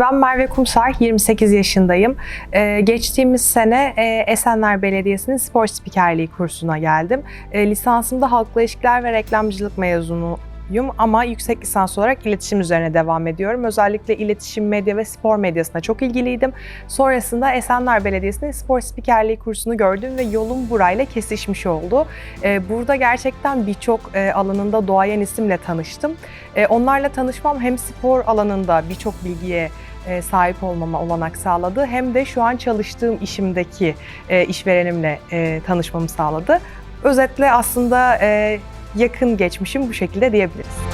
Ben Merve Kumsar, 28 yaşındayım. Ee, geçtiğimiz sene e, Esenler Belediyesi'nin spor spikerliği kursuna geldim. E, lisansımda halkla ilişkiler ve reklamcılık mezunuyum ama yüksek lisans olarak iletişim üzerine devam ediyorum. Özellikle iletişim, medya ve spor medyasına çok ilgiliydim. Sonrasında Esenler Belediyesi'nin spor spikerliği kursunu gördüm ve yolum burayla kesişmiş oldu. E, burada gerçekten birçok e, alanında doğayan isimle tanıştım. E, onlarla tanışmam hem spor alanında birçok bilgiye sahip olmama olanak sağladı. Hem de şu an çalıştığım işimdeki e, işverenimle e, tanışmamı sağladı. Özetle aslında e, yakın geçmişim bu şekilde diyebiliriz.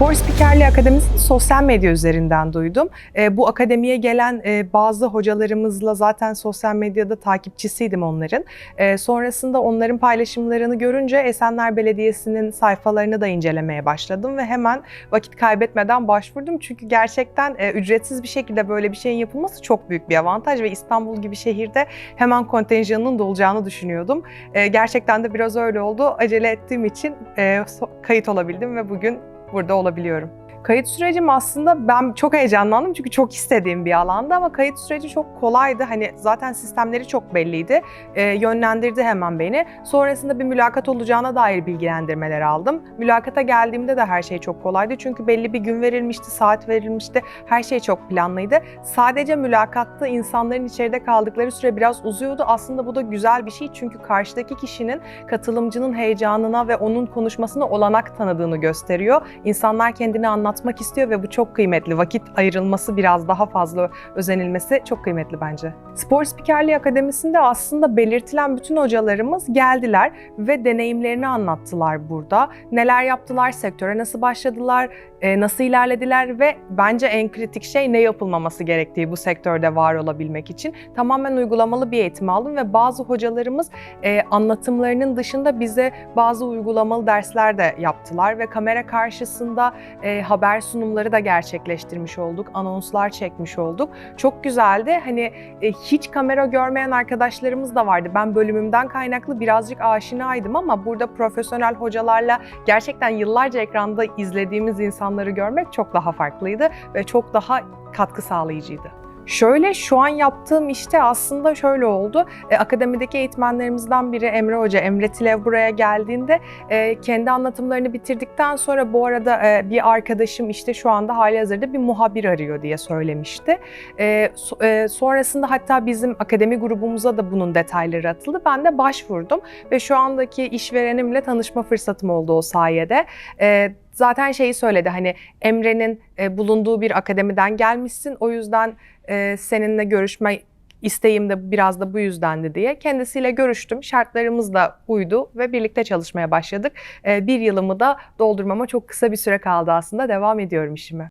Spor Spikerliği Akademisi'ni sosyal medya üzerinden duydum. E, bu akademiye gelen e, bazı hocalarımızla zaten sosyal medyada takipçisiydim onların. E, sonrasında onların paylaşımlarını görünce Esenler Belediyesi'nin sayfalarını da incelemeye başladım ve hemen vakit kaybetmeden başvurdum. Çünkü gerçekten e, ücretsiz bir şekilde böyle bir şeyin yapılması çok büyük bir avantaj ve İstanbul gibi şehirde hemen kontenjanının dolacağını düşünüyordum. E, gerçekten de biraz öyle oldu. Acele ettiğim için e, kayıt olabildim ve bugün burada olabiliyorum. Kayıt sürecim aslında ben çok heyecanlandım çünkü çok istediğim bir alanda ama kayıt süreci çok kolaydı. Hani zaten sistemleri çok belliydi. Ee, yönlendirdi hemen beni. Sonrasında bir mülakat olacağına dair bilgilendirmeler aldım. Mülakata geldiğimde de her şey çok kolaydı. Çünkü belli bir gün verilmişti, saat verilmişti. Her şey çok planlıydı. Sadece mülakatta insanların içeride kaldıkları süre biraz uzuyordu. Aslında bu da güzel bir şey çünkü karşıdaki kişinin katılımcının heyecanına ve onun konuşmasına olanak tanıdığını gösteriyor. İnsanlar kendini anlatmak istiyor ve bu çok kıymetli. Vakit ayrılması biraz daha fazla özenilmesi çok kıymetli bence. Spor Spikerliği Akademisi'nde aslında belirtilen bütün hocalarımız geldiler ve deneyimlerini anlattılar burada. Neler yaptılar, sektöre nasıl başladılar, e, nasıl ilerlediler ve bence en kritik şey ne yapılmaması gerektiği bu sektörde var olabilmek için. Tamamen uygulamalı bir eğitim aldım ve bazı hocalarımız e, anlatımlarının dışında bize bazı uygulamalı dersler de yaptılar ve kamera karşısında e, haber sunumları da gerçekleştirmiş olduk, anonslar çekmiş olduk. Çok güzeldi. Hani e, hiç kamera görmeyen arkadaşlarımız da vardı. Ben bölümümden kaynaklı birazcık aşinaydım ama burada profesyonel hocalarla gerçekten yıllarca ekranda izlediğimiz insanları görmek çok daha farklıydı ve çok daha katkı sağlayıcıydı. Şöyle şu an yaptığım işte aslında şöyle oldu. E, akademideki eğitmenlerimizden biri Emre Hoca, Emre Tilev buraya geldiğinde e, kendi anlatımlarını bitirdikten sonra bu arada e, bir arkadaşım işte şu anda hali hazırda bir muhabir arıyor diye söylemişti. E, so- e, sonrasında hatta bizim akademi grubumuza da bunun detayları atıldı. Ben de başvurdum ve şu andaki işverenimle tanışma fırsatım oldu o sayede. E, zaten şeyi söyledi hani Emre'nin e, bulunduğu bir akademiden gelmişsin o yüzden e, seninle görüşme isteğim de biraz da bu yüzdendi diye. Kendisiyle görüştüm. Şartlarımız da uydu ve birlikte çalışmaya başladık. E, bir yılımı da doldurmama çok kısa bir süre kaldı aslında. Devam ediyorum işime.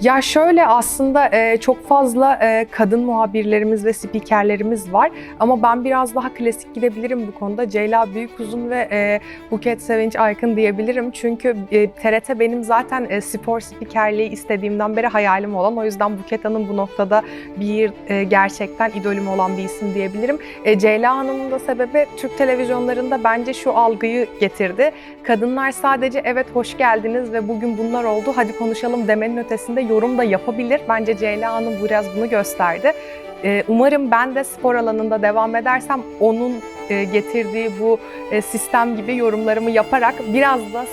Ya şöyle aslında e, çok fazla e, kadın muhabirlerimiz ve spikerlerimiz var ama ben biraz daha klasik gidebilirim bu konuda. Ceyla Büyükuzun ve e, Buket Sevinç Aykın diyebilirim. Çünkü e, TRT benim zaten e, spor spikerliği istediğimden beri hayalim olan. O yüzden Buket Hanım bu noktada bir e, gerçekten idolüm olan bir isim diyebilirim. E, Ceyla Hanım'ın da sebebi Türk televizyonlarında bence şu algıyı getirdi. Kadınlar sadece evet hoş geldiniz ve bugün bunlar oldu hadi konuşalım demenin ötesinde yorum da yapabilir. Bence Ceyla Hanım biraz bunu gösterdi. Ee, Umarım ben de spor alanında devam edersem onun e, getirdiği bu e, sistem gibi yorumlarımı yaparak biraz da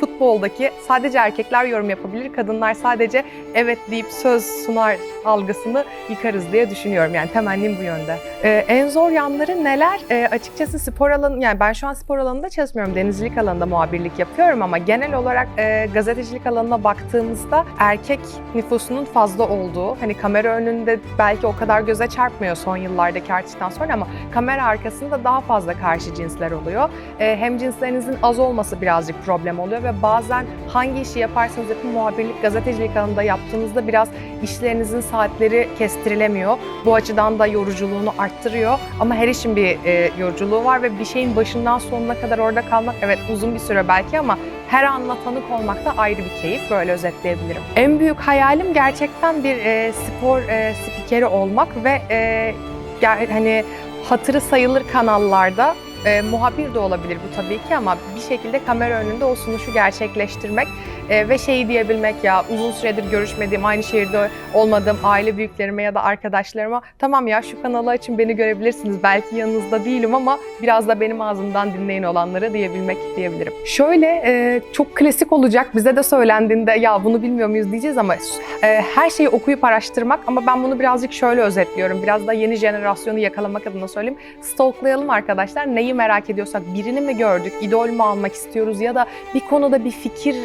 futboldaki sadece erkekler yorum yapabilir, kadınlar sadece evet deyip söz sunar algısını yıkarız diye düşünüyorum. Yani temennim bu yönde. Ee, en zor yanları neler? Ee, açıkçası spor alanı, yani ben şu an spor alanında çalışmıyorum. Denizcilik alanında muhabirlik yapıyorum ama genel olarak e, gazetecilik alanına baktığımızda erkek nüfusunun fazla olduğu, hani kamera önünde belki o kadar göze çarpmıyor son yıllardaki artıştan sonra ama kamera arkasında daha fazla karşı cinsler oluyor. E, hem cinslerinizin az olması birazcık problem oluyor ve ve bazen hangi işi yaparsanız yapın muhabirlik, gazetecilik alanında yaptığınızda biraz işlerinizin saatleri kestirilemiyor. Bu açıdan da yoruculuğunu arttırıyor ama her işin bir e, yoruculuğu var ve bir şeyin başından sonuna kadar orada kalmak evet uzun bir süre belki ama her anla tanık olmak da ayrı bir keyif. Böyle özetleyebilirim. En büyük hayalim gerçekten bir e, spor e, spikeri olmak ve e, ger- hani hatırı sayılır kanallarda e, muhabir de olabilir bu tabii ki ama bir şekilde kamera önünde o sunuşu gerçekleştirmek e, ve şeyi diyebilmek ya uzun süredir görüşmediğim, aynı şehirde olmadığım aile büyüklerime ya da arkadaşlarıma tamam ya şu kanalı açın beni görebilirsiniz. Belki yanınızda değilim ama biraz da benim ağzımdan dinleyin olanları diyebilmek diyebilirim. Şöyle e, çok klasik olacak bize de söylendiğinde ya bunu bilmiyor muyuz diyeceğiz ama e, her şeyi okuyup araştırmak ama ben bunu birazcık şöyle özetliyorum. Biraz da yeni jenerasyonu yakalamak adına söyleyeyim. Stalklayalım arkadaşlar. Neyi merak ediyorsak birini mi gördük, idol mü almak istiyoruz ya da bir konuda bir fikir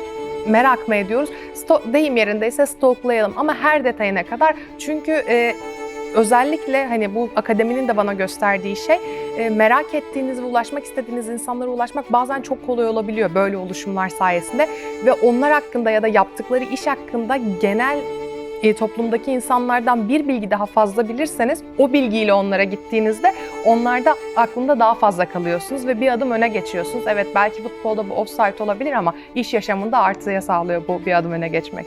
merak mı ediyoruz? Sto- deyim yerindeyse stalklayalım ama her detayına kadar. Çünkü e, özellikle hani bu akademinin de bana gösterdiği şey e, merak ettiğiniz ve ulaşmak istediğiniz insanlara ulaşmak bazen çok kolay olabiliyor böyle oluşumlar sayesinde ve onlar hakkında ya da yaptıkları iş hakkında genel e, toplumdaki insanlardan bir bilgi daha fazla bilirseniz o bilgiyle onlara gittiğinizde onlarda aklında daha fazla kalıyorsunuz ve bir adım öne geçiyorsunuz. Evet belki futbolda bu offside olabilir ama iş yaşamında artıya sağlıyor bu bir adım öne geçmek.